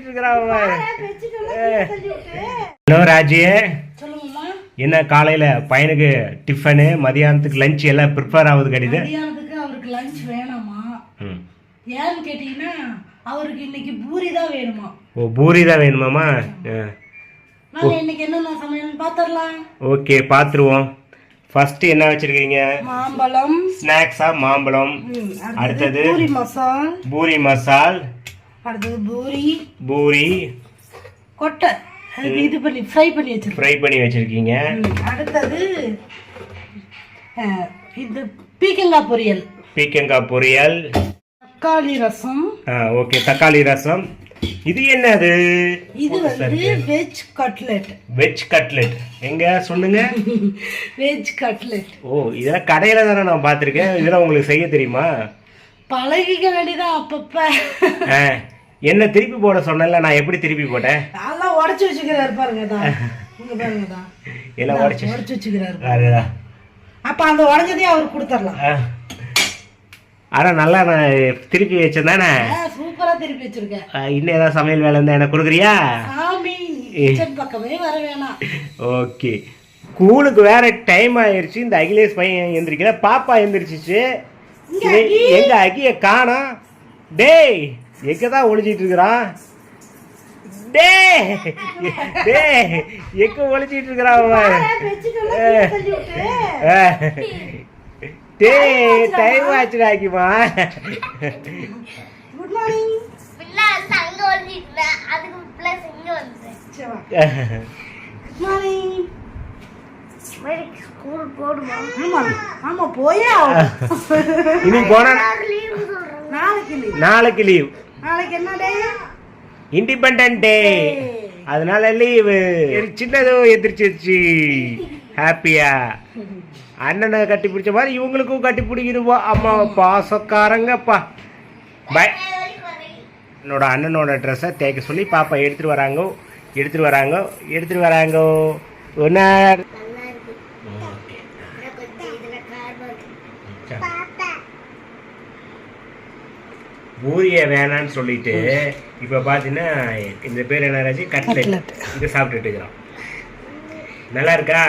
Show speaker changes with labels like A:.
A: இருக்கிறான் ஹலோ ராஜி.
B: சொல்லுங்கம்மா.
A: என்ன காலையில பையனுக்கு டிஃபனு மதியானத்துக்கு லஞ்ச் எல்லாம் ப்ரிப்பேர் ஆகுது கிடையாது
B: அவருக்கு லஞ்ச் வேணாமா. ஏன்னு கேட்டீங்கன்னா அவருக்கு இன்னைக்கு பூரி தான் வேணுமா?
A: ஓ பூரி தான்.
B: நாங்க இன்னைக்கு என்னென்ன சமையல்னு பாத்திரலாம்.
A: ஓகே பார்த்துருவோம் ஃபர்ஸ்ட் என்ன வச்சிருக்கீங்க?
B: மாம்பழம்.
A: ஸ்நாக்ஸா மாம்பழம். அடுத்தது
B: பூரி மசால்.
A: பூரி மசால்.
B: அடுத்தது பூரி.
A: பூரி.
B: கொட்டை. இது பண்ணி ஃப்ரை பண்ணி வச்சிருக்கோம்.
A: ஃப்ரை பண்ணி வச்சிருக்கீங்க.
B: அடுத்தது இது பீக்கங்காய் பொரியல்.
A: பீக்கங்காய் பொரியல்.
B: தக்காளி ரசம்.
A: ஆ ஓகே. தக்காளி ரசம். இது என்னது?
B: இது வந்து வெஜ் கட்லெட்
A: வெஜ் கட்லெட் எங்க? சொல்லுங்க.
B: வெஜ் கட்லெட்
A: ஓ இதெல்லாம் கடையில தானே நான் பார்த்துருக்கேன். இதெல்லாம் உங்களுக்கு செய்ய தெரியுமா?
B: பழகிக்க வேண்டியதான் அப்பப்ப.
A: என்ன திருப்பி போட சொன்னல நான் எப்படி திருப்பி போட்டேன்?
B: அதெல்லாம் உடச்சு வச்சுக்கிறாரு பாருங்க தான் இங்க பாருங்க தான்
A: எல்லாம் உடச்சு.
B: உடச்சு வச்சுக்கிறாரு. அப்ப அந்த உடஞ்சதையும் அவருக்கு கொடுத்துடலாம்.
A: ஆனா நல்லா நான் திருப்பி வச்சேன் தானே?
B: திருப்பி வச்சிருக்கேன்.
A: இன்னும் ஏதாவது சமையல் வேலை இருந்தா எனக்கு கொடுக்குறியா?
B: பக்கமே வர வேணாம்.
A: ஓகே. ஸ்கூலுக்கு வேற டைம் ஆயிருச்சு. இந்த அகிலேஷ் பையன் எந்திரிக்கல. பாப்பா எந்திரிச்சிச்சு. எங்க அகிய காணோம் டேய் எங்க தான் ஒளிச்சிட்டு இருக்கிறான்? டேய் டேய் எங்க ஒளிச்சிட்டு இருக்கிறான். டேய் டைம் ஆச்சுடா. ஆக்கிமா
B: குட் மார்னிங்
C: ஸ்கூல் போடுமா
B: ஆமா ஆமா போயே
A: போனா
B: நாளைக்கு
A: லீவ்
B: நாளைக்கு என்ன டே
A: இண்டிபெண்ட் டே அதனால லீவு சின்னதோ எந்திரிச்சிருச்சு. ஹாப்பியா அண்ணனை கட்டி பிடிச்ச மாதிரி இவங்களுக்கும் கட்டி பிடிக்கணுமா அம்மா பாசக்காரங்கப்பா. பை என்னோட அண்ணனோட ட்ரெஸ்ஸை தேய்க்க சொல்லி பாப்பா எடுத்துட்டு வராங்க. எடுத்துட்டு வராங்க. எடுத்துட்டு வராங்க. ஒன்னார் பூரிய வேணான்னு சொல்லிட்டு இப்போ பார்த்தீங்கன்னா இந்த பேர் என்ன ராஜி? கட்லெட். இதை சாப்பிட்டுட்டு இருக்கிறோம் நல்லா இருக்கா